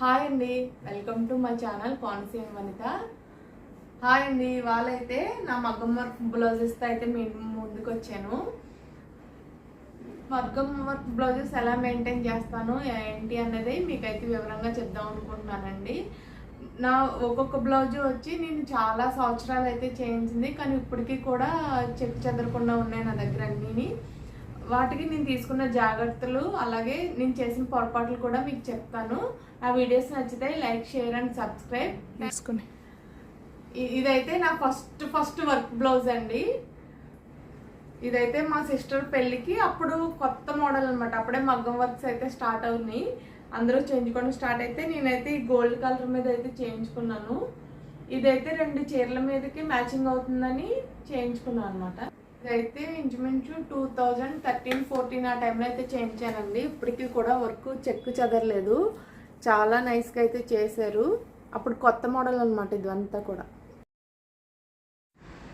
Hi అండి welcome to my channel Konaseema Vanitha. Hi అండి వాళ్ళైతే నా మగ్గం వర్క్ బ్లౌజెస్తో అయితే మీ ముందుకు వచ్చాను మగ్గం వర్క్ బ్లౌజెస్ ఎలా మెయింటైన్ చేస్తాను ఏంటి అనేది మీకైతే వివరంగా చెప్దాం అనుకుంటున్నానండి. నా ఒక్కొక్క బ్లౌజ్ వచ్చి నేను చాలా సంవత్సరాలు అయితే చేయించింది కానీ ఇప్పటికీ కూడా చెక్ చెదరకుండా ఉన్నాయి నా దగ్గర అన్నీ వాటికి నేను తీసుకున్న జాగ్రత్తలు అలాగే నేను చేసిన పొరపాట్లు కూడా మీకు చెప్తాను. ఆ వీడియోస్ నచ్చితే లైక్ షేర్ అండ్ సబ్స్క్రైబ్. తీసుకుని. ఇదైతే నా ఫస్ట్ ఫస్ట్ వర్క్ బ్లౌజ్ అండి. ఇదైతే మా సిస్టర్ పెళ్ళికి అప్పుడు కొత్త మోడల్ అన్నమాట. అప్పుడే మగ్గం వర్క్స్ అయితే స్టార్ట్ అవునాయి. అందరూ చేయించుకోవడం స్టార్ట్ అయితే నేనైతే ఈ గోల్డ్ కలర్ మీద అయితే చేయించుకున్నాను. ఇదైతే రెండు చీరల మీదకి మ్యాచింగ్ అవుతుందని చేయించుకున్నాను అనమాట ఇదైతే ఇంచుమించు టూ థౌజండ్ థర్టీన్ ఫోర్టీన్ ఆ టైంలో అయితే చేయించానండి. ఇప్పటికీ కూడా వర్క్ చెక్కు చెదరలేదు. చాలా నైస్గా అయితే చేశారు. అప్పుడు కొత్త మోడల్ అనమాట ఇదంతా కూడా.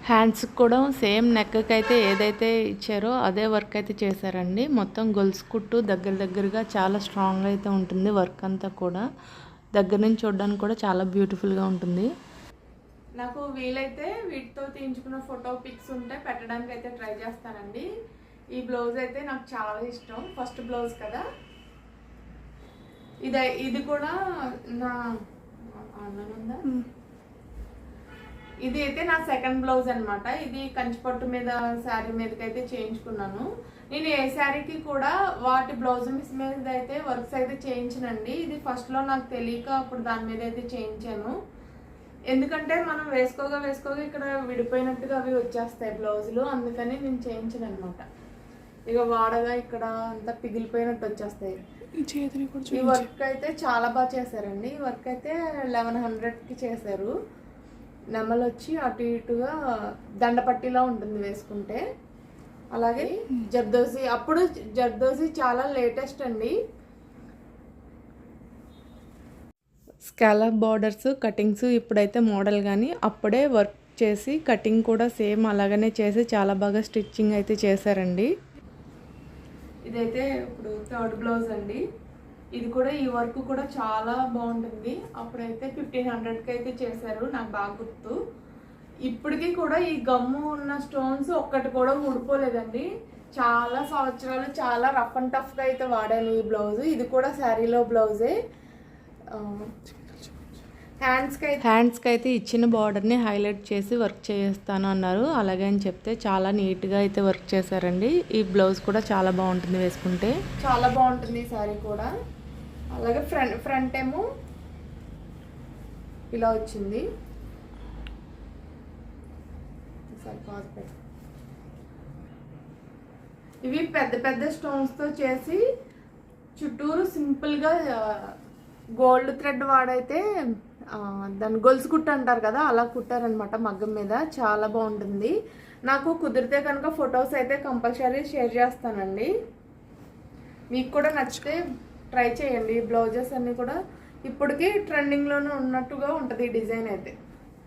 హ్యాండ్స్కి కూడా సేమ్ నెక్కి అయితే ఏదైతే ఇచ్చారో అదే వర్క్ అయితే చేశారండి. మొత్తం గొలుసు కుట్టు దగ్గర దగ్గరగా చాలా స్ట్రాంగ్ అయితే ఉంటుంది వర్క్ అంతా కూడా. దగ్గర నుంచి చూడడానికి కూడా చాలా బ్యూటిఫుల్గా ఉంటుంది. నాకు వీలైతే వీటితో తీయించుకున్న ఫోటో పిక్స్ ఉంటే పెట్టడానికి అయితే ట్రై చేస్తానండి. ఈ బ్లౌజ్ అయితే నాకు చాలా ఇష్టం. ఫస్ట్ బ్లౌజ్ కదా. ఇది ఇది కూడా నా ఉందా? ఇది అయితే నా సెకండ్ బ్లౌజ్ అన్నమాట. ఇది కంచిపట్టు మీద శారీ మీదకి అయితే చేయించుకున్నాను. నేను ఏ శారీకి కూడా వాటి బ్లౌజ్ మిస్ మీద అయితే వర్క్స్ అయితే చేయించనండి. ఇది ఫస్ట్లో నాకు తెలియక అప్పుడు దాని మీద అయితే చేయించాను. ఎందుకంటే మనం వేసుకోగా వేసుకోగా ఇక్కడ విడిపోయినట్టుగా అవి వచ్చేస్తాయి బ్లౌజులు. అందుకని నేను చేయించను అనమాట ఇక వాడగా ఇక్కడ అంతా పిగిలిపోయినట్టు వచ్చేస్తాయి. ఈ వర్క్ అయితే చాలా బాగా చేశారండి. ఈ వర్క్ అయితే లెవెన్ హండ్రెడ్కి చేశారు. నెమలు వచ్చి అటు ఇటుగా దండపట్టిలా ఉంటుంది వేసుకుంటే. అలాగే జర్దోసి అప్పుడు జర్దోసి చాలా లేటెస్ట్ అండి. స్కాలప్ బార్డర్స్ కటింగ్స్ ఇప్పుడైతే మోడల్ కానీ అప్పుడే వర్క్ చేసి కటింగ్ కూడా సేమ్ అలాగనే చేసి చాలా బాగా స్టిచ్చింగ్ అయితే చేశారండి. ఇదైతే ఇప్పుడు థర్డ్ బ్లౌజ్ అండి. ఇది కూడా ఈ వర్క్ కూడా చాలా బాగుంటుంది. అప్పుడైతే ఫిఫ్టీన్ హండ్రెడ్కి అయితే చేశారు నాకు బాగా గుర్తు. ఇప్పటికీ కూడా ఈ గమ్ము ఉన్న స్టోన్స్ ఒక్కటి కూడా ఊడిపోలేదండి. చాలా సంవత్సరాలు చాలా రఫ్ అండ్ టఫ్గా అయితే వాడాను ఈ బ్లౌజ్. ఇది కూడా శారీలో బ్లౌజే. హ్యాండ్స్కి అయితే హ్యాండ్స్కి అయితే ఇచ్చిన బార్డర్ని హైలైట్ చేసి వర్క్ చేస్తాను అన్నారు. అలాగే అని చెప్తే చాలా నీట్గా అయితే వర్క్ చేశారండి. ఈ బ్లౌజ్ కూడా చాలా బాగుంటుంది వేసుకుంటే. చాలా బాగుంటుంది ఈ శారీ కూడా. అలాగే ఫ్రంట్ ఫ్రంట్ ఏమో ఇలా వచ్చింది. ఇవి పెద్ద పెద్ద స్టోన్స్తో చేసి చుట్టూరు సింపుల్గా గోల్డ్ థ్రెడ్ వాడైతే దాన్ని గొలుసు కుట్టు అంటారు కదా అలా కుట్టారనమాట మగ్గం మీద. చాలా బాగుంటుంది. నాకు కుదిరితే కనుక ఫొటోస్ అయితే కంపల్సరీ షేర్ చేస్తానండి. మీకు కూడా నచ్చితే ట్రై చేయండి. ఈ బ్లౌజెస్ అన్నీ కూడా ఇప్పటికీ ట్రెండింగ్లోనే ఉన్నట్టుగా ఉంటుంది ఈ డిజైన్ అయితే.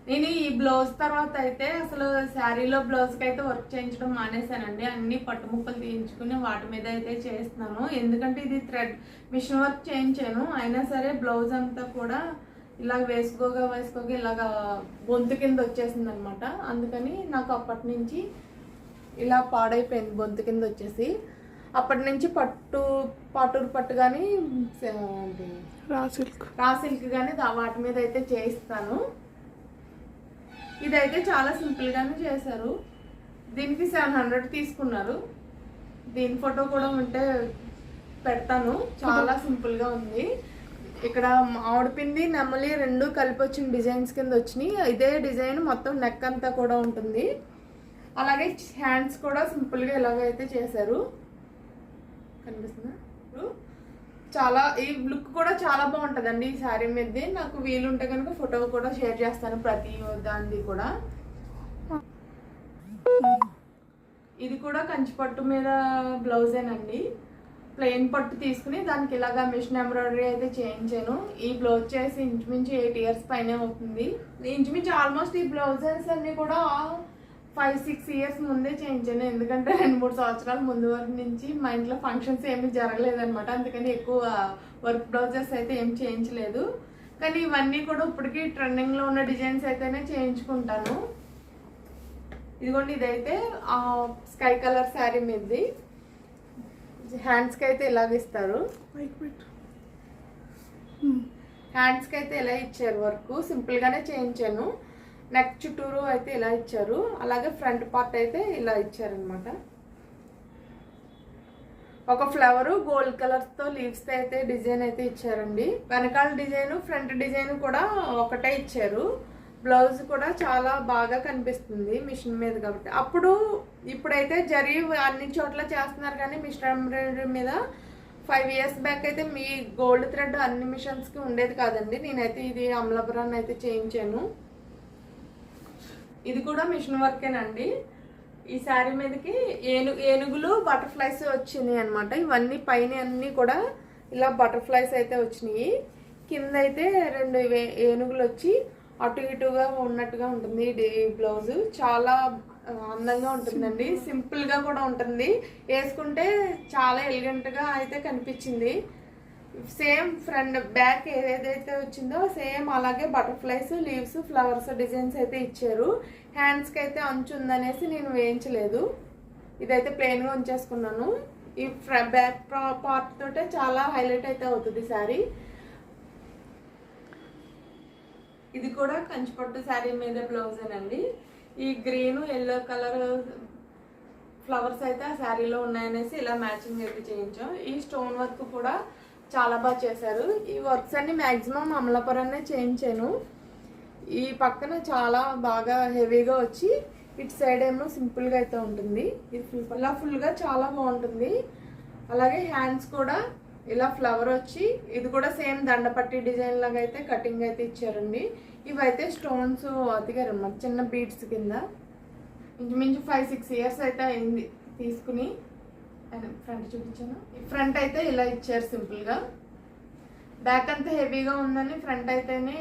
నేను ఈ బ్లౌజ్ తర్వాత అయితే అసలు శారీలో బ్లౌజ్కి అయితే వర్క్ చేయించడం మానేశానండి. అన్ని పట్టు ముక్కలు తీయించుకుని వాటి మీద అయితే చేస్తున్నాను. ఎందుకంటే ఇది థ్రెడ్ మిషన్ వర్క్ చేయించాను. అయినా సరే బ్లౌజ్ అంతా కూడా ఇలా వేసుకోగా వేసుకోగా ఇలాగా గొంతు కింద వచ్చేసింది అనమాట అందుకని నాకు అప్పటి నుంచి ఇలా పాడైపోయింది గొంతు కింద వచ్చేసి. అప్పటి నుంచి పట్టు పాటూరు పట్టు కానీ రా సిల్క్. రా సిల్క్ కానీ వాటి మీద అయితే చేయిస్తాను. ఇదైతే చాలా సింపుల్గానే చేశారు. దీనికి సెవెన్ హండ్రెడ్ తీసుకున్నారు. దీని ఫోటో కూడా ఉంటే పెడతాను. చాలా సింపుల్గా ఉంది. ఇక్కడ ఆవిడపిండి నెమలి రెండు కలిపి వచ్చిన డిజైన్స్ కింద వచ్చినాయి. ఇదే డిజైన్ మొత్తం నెక్ అంతా కూడా ఉంటుంది. అలాగే హ్యాండ్స్ కూడా సింపుల్గా ఇలాగైతే చేశారు. కనిపిస్తుందా? చాలా ఈ లుక్ కూడా చాలా బాగుంటుందండి ఈ శారీ మీద. నాకు వీలుంటే కనుక ఫోటో కూడా షేర్ చేస్తాను ప్రతి దానిది కూడా. ఇది కూడా కంచి పట్టు మీద బ్లౌజేనండి ప్లెయిన్ పట్టు తీసుకుని దానికి ఇలాగా మిషన్ ఎంబ్రాయిడరీ అయితే చేయించాను. ఈ బ్లౌజ్ చేసి ఇంచుమించు ఎయిట్ ఇయర్స్ పైనే అవుతుంది. ఇంచుమించు ఆల్మోస్ట్ ఈ బ్లౌజెస్ అన్ని కూడా ఫైవ్ సిక్స్ ఇయర్స్ ముందే చేయించాను ఎందుకంటే రెండు మూడు సంవత్సరాల ముందు వరకు నుంచి మా ఇంట్లో ఫంక్షన్స్ ఏమీ జరగలేదన్నమాట. అందుకని ఎక్కువ వర్క్ బ్లౌజెస్ అయితే ఏం చేయించలేదు కానీ ఇవన్నీ కూడా ఇప్పటికీ ట్రెండింగ్లో ఉన్న డిజైన్స్ అయితేనే చేయించుకుంటాను. ఇదిగోండి ఇదైతే స్కై కలర్ శారీ మీదది హ్యాండ్స్కి అయితే ఇలాగ ఇస్తారు. హ్యాండ్స్కి అయితే ఇలా ఇచ్చారు వర్క్ సింపుల్గానే చేయించాను. నెక్ చుట్టూరు అయితే ఇలా ఇచ్చారు. అలాగే ఫ్రంట్ పార్ట్ అయితే ఇలా ఇచ్చారనమాట ఒక ఫ్లవర్ గోల్డ్ కలర్తో లీవ్స్తో లీవ్స్ అయితే డిజైన్ అయితే ఇచ్చారండి. వెనకాల డిజైన్ ఫ్రంట్ డిజైన్ కూడా ఒకటే ఇచ్చారు. బ్లౌజ్ కూడా చాలా బాగా కనిపిస్తుంది మిషన్ మీద కాబట్టి. అప్పుడు ఇప్పుడైతే జరీ అన్ని చోట్ల చేస్తున్నారు కానీ మిషన్ ఎంబ్రాయిడరీ మీద ఫైవ్ ఇయర్స్ బ్యాక్ అయితే మీ గోల్డ్ థ్రెడ్ అన్ని మిషన్స్కి ఉండేది కాదండి. నేనైతే ఇది అమలాపురాన్ని అయితే చేయించాను. ఇది కూడా మిషన్ వర్కేనండి. ఈ శారీ మీదకి ఏను ఏనుగులు బటర్ఫ్లైస్ వచ్చినాయి అనమాట ఇవన్నీ పైన అన్నీ కూడా ఇలా బటర్ఫ్లైస్ అయితే వచ్చినాయి. కింద అయితే రెండు ఏనుగులు వచ్చి అటు ఇటుగా ఉన్నట్టుగా ఉంటుంది ఈ బ్లౌజ్. చాలా అందంగా ఉంటుందండి. సింపుల్. గా కూడా ఉంటుంది. వేసుకుంటే చాలా ఎలిగెంట్గా అయితే కనిపించింది. సేమ్ ఫ్రంట్ బ్యాక్ ఏదైతే వచ్చిందో సేమ్ అలాగే బటర్ఫ్లైస్ లీవ్స్ ఫ్లవర్స్ డిజైన్స్ అయితే ఇచ్చారు. హ్యాండ్స్కి అయితే అంచు ఉందనేసి నేను వేయించలేదు. ఇదైతే ప్లెయిన్గా ఉంచేసుకున్నాను. ఈ ఫ్ర బ్యాక్ పార్ట్ తోటే చాలా హైలైట్ అయితే అవుతుంది శారీ. ఇది కూడా కంచిపట్టు శారీ మీద బ్లౌజేనండి ఈ గ్రీన్ ఎల్లో కలర్ ఫ్లవర్స్ అయితే ఆ శారీలో ఉన్నాయనేసి ఇలా మ్యాచింగ్ అయితే చేయించాం. ఈ స్టోన్ వర్క్ కూడా చాలా బాగా చేశారు. ఈ వర్క్స్ అన్ని మ్యాక్సిమం అమలాపురాన్నే చేయించాను. ఈ పక్కన చాలా బాగా హెవీగా వచ్చి ఇటు సైడ్ ఏమో సింపుల్గా అయితే ఉంటుంది. ఇది ఫుల్ ఇలా ఫుల్గా చాలా బాగుంటుంది. అలాగే హ్యాండ్స్ కూడా ఇలా ఫ్లవర్ వచ్చి ఇది కూడా సేమ్ దండపట్టి డిజైన్ లాగా అయితే కటింగ్ అయితే ఇచ్చారండి. ఇవైతే స్టోన్స్ అతిగారు అన్నమాట చిన్న బీడ్స్ కింద. ఇంచుమించు ఫైవ్ సిక్స్ ఇయర్స్ అయితే అయింది తీసుకుని. ఫ్రంట్ చూపించాను? ఫ్రంట్ అయితే ఇలా ఇచ్చారు సింపుల్గా. బ్యాక్ అంతా హెవీగా ఉందని ఫ్రంట్ అయితేనే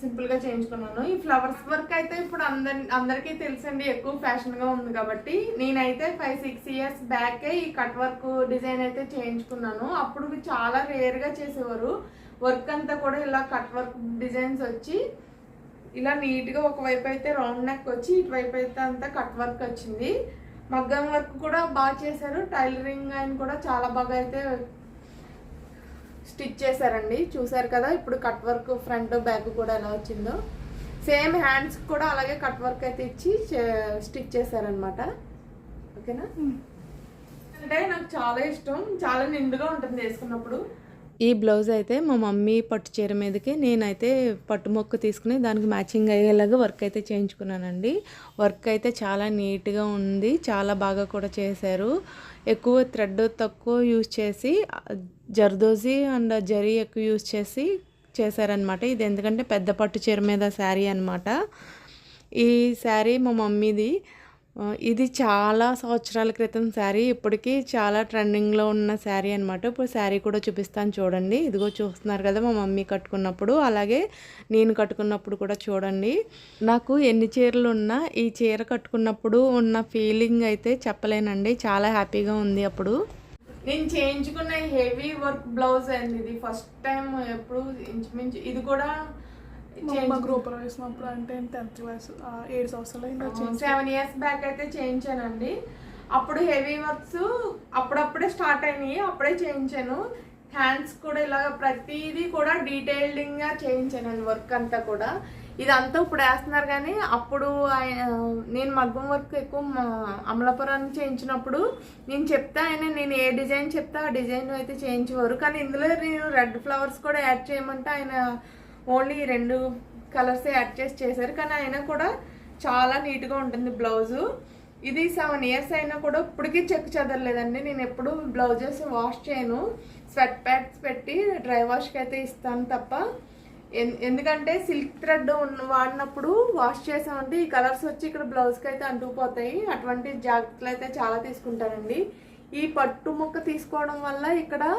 సింపుల్గా చేయించుకున్నాను. ఈ ఫ్లవర్స్ వర్క్ అయితే ఇప్పుడు అందరి అందరికీ తెలుసండి ఎక్కువ ఫ్యాషన్గా ఉంది కాబట్టి. నేనైతే ఫైవ్ సిక్స్ ఇయర్స్ బ్యాకే ఈ కట్ వర్క్ డిజైన్ అయితే చేయించుకున్నాను. అప్పుడు చాలా రేర్గా చేసేవారు. వర్క్ అంతా కూడా ఇలా కట్ వర్క్ డిజైన్స్ వచ్చి ఇలా నీట్గా ఒకవైపు అయితే రౌండ్ నెక్ వచ్చి ఇటువైపు అయితే అంతా కట్ వర్క్ వచ్చింది. మగ్గం వర్క్ కూడా బాగా చేశారు. టైలరింగ్ ఆయన కూడా చాలా బాగా అయితే స్టిచ్ చేశారండి. చూసారు కదా ఇప్పుడు కట్ వర్క్ ఫ్రంట్ బ్యాక్ కూడా ఎలా వచ్చిందో. సేమ్ హ్యాండ్స్ కూడా అలాగే కట్ వర్క్ అయితే ఇచ్చి స్టిచ్ చేశారనమాట ఓకేనా? అంటే నాకు చాలా ఇష్టం. చాలా నిండుగా ఉంటుంది వేసుకున్నప్పుడు. ఈ బ్లౌజ్ అయితే మా మమ్మీ పట్టు చీర మీదకి నేనైతే పట్టు మొక్క తీసుకుని దానికి మ్యాచింగ్ అయ్యేలాగా వర్క్ అయితే చేయించుకున్నానండి. వర్క్ అయితే చాలా నీట్గా ఉంది చాలా బాగా కూడా చేశారు. ఎక్కువ థ్రెడ్ తక్కువ యూజ్ చేసి జర్దోజీ అండ్ జరీ ఎక్కువ యూజ్ చేసి చేశారనమాట ఇది ఎందుకంటే పెద్ద పట్టు చీర మీద శారీ అనమాట ఈ శారీ మా మమ్మీది ఇది చాలా సంవత్సరాల క్రితం శారీ. ఇప్పటికీ చాలా ట్రెండింగ్లో ఉన్న శారీ అనమాట ఇప్పుడు శారీ కూడా చూపిస్తాను చూడండి. ఇదిగో చూస్తున్నారు కదా మా మమ్మీ కట్టుకున్నప్పుడు. అలాగే నేను కట్టుకున్నప్పుడు కూడా చూడండి. నాకు ఎన్ని చీరలు ఉన్నా ఈ చీర కట్టుకున్నప్పుడు ఉన్న ఫీలింగ్ అయితే చెప్పలేనండి. చాలా హ్యాపీగా ఉంది అప్పుడు. నేను చేయించుకున్న హెవీ వర్క్ బ్లౌజ్ అండి ఇది. ఫస్ట్ టైం ఎప్పుడు ఇంచుమించు ఇది కూడా మా గ్రూప్ వేసినప్పుడు అంటే టెన్త్ క్లాస్ ఏడు సంవత్సరాలు. సెవెన్ ఇయర్స్ బ్యాక్ అయితే చేయించానండి అప్పుడు హెవీ వర్క్స్ అప్పుడప్పుడే స్టార్ట్ అయినాయి అప్పుడే చేయించాను హ్యాండ్స్ కూడా ఇలా ప్రతిదీ కూడా డీటెయిల్డింగ్గా చేయించానండి వర్క్ అంతా కూడా. ఇదంతా ఇప్పుడు వేస్తున్నారు కానీ అప్పుడు ఆయన నేను మగ్గం వర్క్ ఎక్కువ అమలాపురాన్ని చేయించినప్పుడు నేను చెప్తా ఆయన నేను ఏ డిజైన్ చెప్తా ఆ డిజైన్ అయితే చేయించేవారు. కానీ ఇందులో నేను రెడ్ ఫ్లవర్స్ కూడా యాడ్ చేయమంటే ఆయన ఓన్లీ రెండు కలర్సే యాడ్ చేసి చేశారు. కానీ అయినా కూడా చాలా నీట్గా ఉంటుంది బ్లౌజు. ఇది సెవెన్ ఇయర్స్ అయినా కూడా ఇప్పటికీ చెక్ చెదరలేదండి. నేను ఎప్పుడు బ్లౌజెస్ వాష్ చేయను. స్వెట్ ప్యాడ్స్ పెట్టి డ్రై వాష్కి అయితే ఇస్తాను తప్ప. ఎన్- ఎందుకంటే సిల్క్ థ్రెడ్ వాడినప్పుడు వాష్ చేసామంటే ఈ కలర్స్ వచ్చి ఇక్కడ బ్లౌజ్కి అయితే అంటుకుపోతాయి. అటువంటి జాగ్రత్తలు అయితే చాలా తీసుకుంటానండి. ఈ పట్టు ముక్క తీసుకోవడం వల్ల ఇక్కడ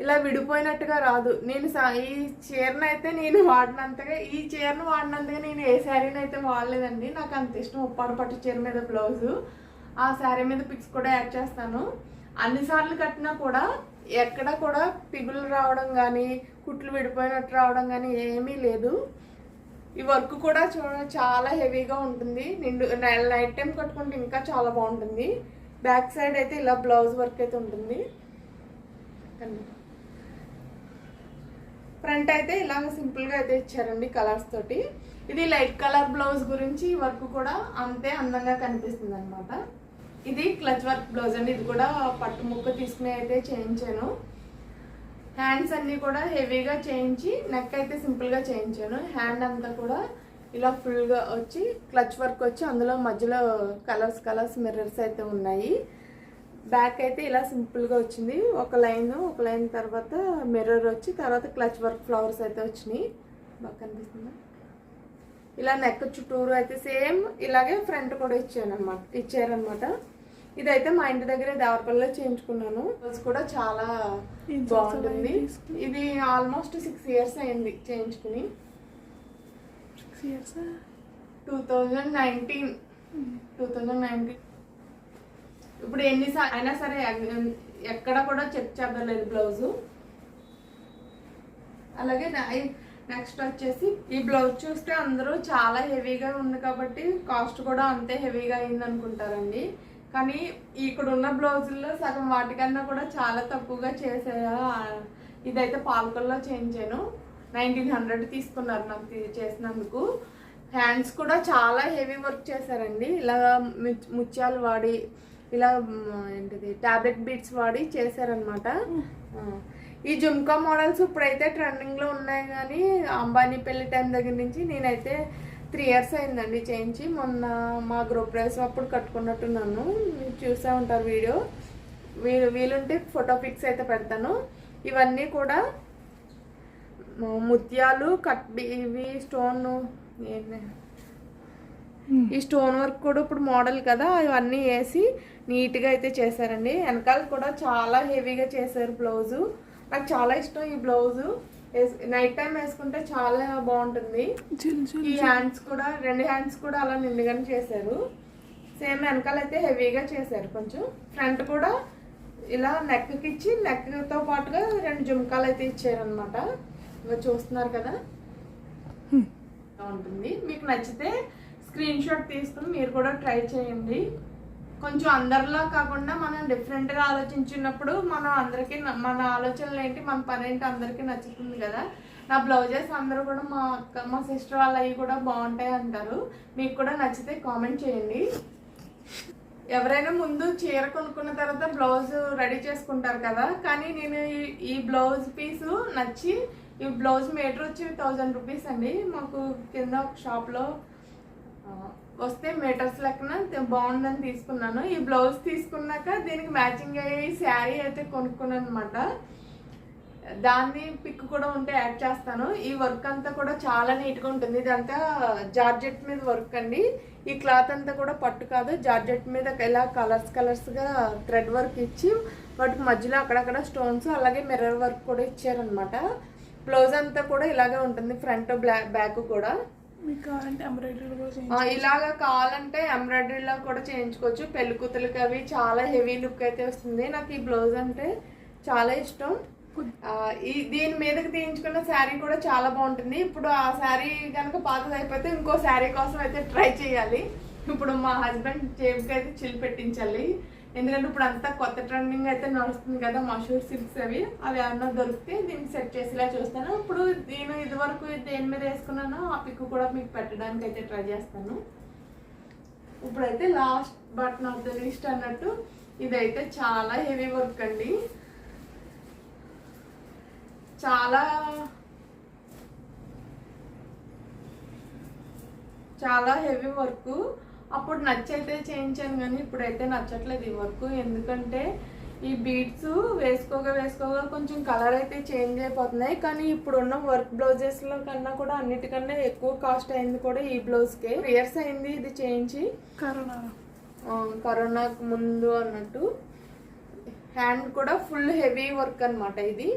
ఇలా విడిపోయినట్టుగా రాదు. నేను సా- ఈ చీరను అయితే నేను వాడినంతగా ఈ చీరను వాడినంతగా నేను ఏ శారీని అయితే వాడలేదండి. నాకు అంత ఇష్టం ఉప్పాడు పట్టు చీర మీద బ్లౌజు. ఆ శారీ మీద పిక్స్ కూడా యాడ్ చేస్తాను. అన్నిసార్లు కట్టినా కూడా ఎక్కడ కూడా పిగులు రావడం కానీ కుట్లు విడిపోయినట్టు రావడం కానీ ఏమీ లేదు. ఈ వర్క్ కూడా చూడ చాలా హెవీగా ఉంటుంది. నిండు నైట్ టైం కట్టుకుంటే ఇంకా చాలా బాగుంటుంది. బ్యాక్ సైడ్ అయితే ఇలా బ్లౌజ్ వర్క్ అయితే ఉంటుంది. ఫ్రంట్ అయితే ఇలాగ సింపుల్గా అయితే ఇచ్చారండి కలర్స్ తోటి. ఇది లైట్ కలర్ బ్లౌజ్ గురించి వర్క్ కూడా అంతే అందంగా కనిపిస్తుంది అనమాట ఇది క్లచ్ వర్క్ బ్లౌజ్ అండి. ఇది కూడా పట్టు ముక్క తీసుకుని అయితే చేయించాను. హ్యాండ్స్ అన్నీ కూడా హెవీగా చేయించి నెక్ అయితే సింపుల్గా చేయించాను. హ్యాండ్ అంతా కూడా ఇలా ఫుల్గా వచ్చి క్లచ్ వర్క్ వచ్చి అందులో మధ్యలో కలర్స్ కలర్స్ మిర్రర్స్ అయితే ఉన్నాయి. బ్యాక్ అయితే ఇలా సింపుల్గా వచ్చింది. ఒక లైన్ ఒక లైన్ తర్వాత మిర్రర్ వచ్చి తర్వాత క్లచ్ వర్క్ ఫ్లవర్స్ అయితే వచ్చినాయి. బాగా కనిపిస్తుందా? ఇలా నెక్ చుట్టూరు అయితే సేమ్ ఇలాగే ఫ్రంట్ కూడా ఇచ్చాను అనమాట ఇచ్చారనమాట ఇదైతే మా ఇంటి దగ్గర దేవరపల్లిలో చేయించుకున్నాను. రోజు కూడా చాలా బాగుంటుంది? ఇది ఆల్మోస్ట్ సిక్స్ ఇయర్స్ అయింది చేయించుకుని. Six years? Two thousand nineteen two thousand nineteen. ఇప్పుడు ఎన్నిసార్లు అయినా సరే ఎక్కడ కూడా చెక్ చేద్దలేదు బ్లౌజు. అలాగే నెక్స్ట్ వచ్చేసి ఈ బ్లౌజ్ చూస్తే అందరూ చాలా హెవీగా ఉంది కాబట్టి కాస్ట్ కూడా అంతే హెవీగా అయింది అనుకుంటారండి. కానీ ఇక్కడ ఉన్న బ్లౌజుల్లో సగం వాటికన్నా కూడా చాలా తక్కువగా చేసాయా ఇదైతే పాలకొల్లో చేయించాను. నైన్టీన్ హండ్రెడ్ తీసుకున్నారు నాకు చేసినందుకు. హ్యాండ్స్ కూడా చాలా హెవీ వర్క్ చేశారండి. ఇలా ము- ముత్యాలు వాడి ఇలా ఏంటిది టాబ్లెట్ బీట్స్ వాడి చేశారనమాట ఈ జుమ్కా మోడల్స్ ఇప్పుడైతే ట్రెండింగ్లో ఉన్నాయి కానీ అంబానీ పెళ్ళి టైం దగ్గర నుంచి నేనైతే త్రీ ఇయర్స్ అయిందండి చేయించి. మొన్న మా గ్రూప్ రైస్ అప్పుడు కట్టుకున్నట్టున్నాను మీరు చూసే ఉంటారు వీడియో. వీలు వీలుంటే ఫోటో పిక్స్ అయితే పెడతాను. ఇవన్నీ కూడా ముత్యాలు కట్ ఇవి స్టోన్ ఏంటి? ఈ స్టోన్ వర్క్ కూడా ఇప్పుడు మోడల్ కదా ఇవన్నీ వేసి నీట్గా అయితే చేశారండి. వెనకాల కూడా చాలా హెవీగా చేశారు బ్లౌజు. నాకు చాలా ఇష్టం ఈ బ్లౌజు. నైట్ టైం వేసుకుంటే చాలా బాగుంటుంది. ఈ హ్యాండ్స్ కూడా రెండు హ్యాండ్స్ కూడా అలా నిండుగానే చేశారు. సేమ్ వెనకాల అయితే హెవీగా చేశారు కొంచెం. ఫ్రంట్ కూడా ఇలా నెక్కి ఇచ్చి నెక్తో పాటుగా రెండు జుమ్కాలు అయితే ఇచ్చారనమాట ఇవి చూస్తున్నారు కదా. ఉంటుంది మీకు నచ్చితే స్క్రీన్ షాట్ తీసుకుని మీరు కూడా ట్రై చేయండి. కొంచెం అందరిలా కాకుండా మనం డిఫరెంట్గా ఆలోచించినప్పుడు మనం అందరికీ మన ఆలోచనలు ఏంటి మన పని ఏంటి అందరికీ నచ్చుతుంది కదా. నా బ్లౌజెస్ అందరూ కూడా మా అక్క మా సిస్టర్ వాళ్ళవి కూడా బాగుంటాయి అంటారు. మీకు కూడా నచ్చితే కామెంట్ చేయండి. ఎవరైనా ముందు చీర కొనుక్కున్న తర్వాత బ్లౌజ్ రెడీ చేసుకుంటారు కదా. కానీ నేను ఈ- ఈ బ్లౌజ్ పీసు నచ్చి ఈ బ్లౌజ్ మీటర్ వచ్చి థౌజండ్ రూపీస్ అండి. మాకు కింద ఒక షాప్లో వస్తే మీటర్స్ లెక్కన బాగుందని తీసుకున్నాను. ఈ బ్లౌజ్ తీసుకున్నాక దీనికి మ్యాచింగ్ అయ్యి శారీ అయితే కొనుక్కున్నాను అనమాట దాన్ని పిక్ కూడా ఉంటే యాడ్ చేస్తాను. ఈ వర్క్ అంతా కూడా చాలా నీట్గా ఉంటుంది. ఇదంతా జార్జెట్ మీద వర్క్ అండి. ఈ క్లాత్ అంతా కూడా పట్టు కాదు. జార్జెట్ మీద ఇలా కలర్స్ కలర్స్గా థ్రెడ్ వర్క్ ఇచ్చి వాటికి మధ్యలో అక్కడక్కడ స్టోన్స్ అలాగే మిర్రర్ వర్క్ కూడా ఇచ్చారనమాట బ్లౌజ్ అంతా కూడా ఇలాగే ఉంటుంది. ఫ్రంట్ బ్లాక్ బ్యాక్ కూడా. ఇలాగా కావాలంటే ఎంబ్రాయిడరీలో కూడా చేయించుకోవచ్చు. పెళ్ళి కూతురికి అవి చాలా హెవీ లుక్ అయితే వస్తుంది. నాకు ఈ బ్లౌజ్ అంటే చాలా ఇష్టం. ఈ దీని మీదకి తీయించుకున్న శారీ కూడా చాలా బాగుంటుంది. ఇప్పుడు ఆ శారీ కనుక పాతది అయిపోతే ఇంకో శారీ కోసం అయితే ట్రై చేయాలి. ఇప్పుడు మా హస్బెండ్ జేబుకి అయితే చిల్ పెట్టించాలి. ఎందుకంటే ఇప్పుడు అంతా కొత్త ట్రెండింగ్ అయితే నడుస్తుంది కదా మషూర్ సిల్క్స్ అవి. అవి ఏమన్నా దొరికితే దీన్ని సెట్ చేసేలా చూస్తాను. ఇప్పుడు నేను ఇదివరకు దేని మీద వేసుకున్నానో ఆ పిక్ కూడా మీకు పెట్టడానికి అయితే ట్రై చేస్తాను. ఇప్పుడైతే last but of the list అన్నట్టు ఇదైతే చాలా హెవీ వర్క్ అండి. చాలా చాలా హెవీ వర్క్ అప్పుడు నచ్చైతే చేయించాను కానీ ఇప్పుడైతే నచ్చట్లేదు ఈ వర్క్. ఎందుకంటే ఈ బీడ్స్ వేసుకోగా వేసుకోగా కొంచెం కలర్ అయితే చేంజ్ అయిపోతున్నాయి. కానీ ఇప్పుడున్న వర్క్ బ్లౌజెస్లో కన్నా కూడా అన్నిటికన్నా ఎక్కువ కాస్ట్ అయింది కూడా ఈ బ్లౌజ్కే ఇయర్స్ అయింది ఇది చేయించి. కరోనా. కరోనాకు ముందు అన్నట్టు. హ్యాండ్ కూడా ఫుల్ హెవీ వర్క్ అన్నమాట ఇది.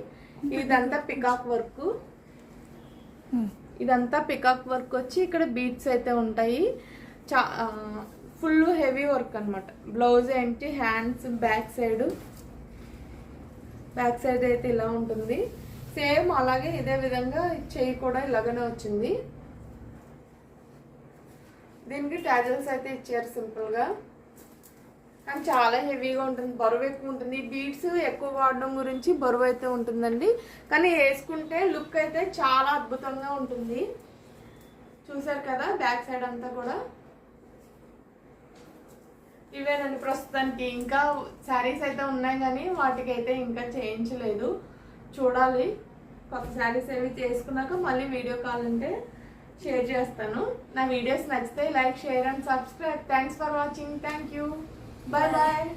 ఇదంతా పికాక్ వర్క్ ఇదంతా పికాక్ వర్క్ వచ్చి ఇక్కడ బీట్స్ అయితే ఉంటాయి. చా ఫుల్ హెవీ వర్క్ అన్నమాట. బ్లౌజ్ ఏంటి hands back side back side అయితే ఇలా ఉంటుంది. సేమ్ అలాగే ఇదే విధంగా చెయ్యి కూడా ఇలాగనే వచ్చింది. దీనికి టాజల్స్ అయితే ఇచ్చారు సింపుల్గా కానీ చాలా హెవీగా ఉంటుంది బరువు ఎక్కువ ఉంటుంది. బీడ్స్ ఎక్కువ వాడడం గురించి బరువు అయితే ఉంటుందండి. కానీ వేసుకుంటే లుక్ అయితే చాలా అద్భుతంగా ఉంటుంది. చూసారు కదా బ్యాక్ సైడ్ అంతా కూడా. ఇవేనండి ప్రస్తుతానికి ఇంకా శారీస్ అయితే ఉన్నాయి కానీ వాటికి అయితే ఇంకా చేయించలేదు. చూడాలి. కొత్త శారీస్ ఏవి చేసుకున్నాక మళ్ళీ వీడియో కాల్ అంటే షేర్ చేస్తాను. నా వీడియోస్ నచ్చితే like share and subscribe. Thanks for watching thank you bye bye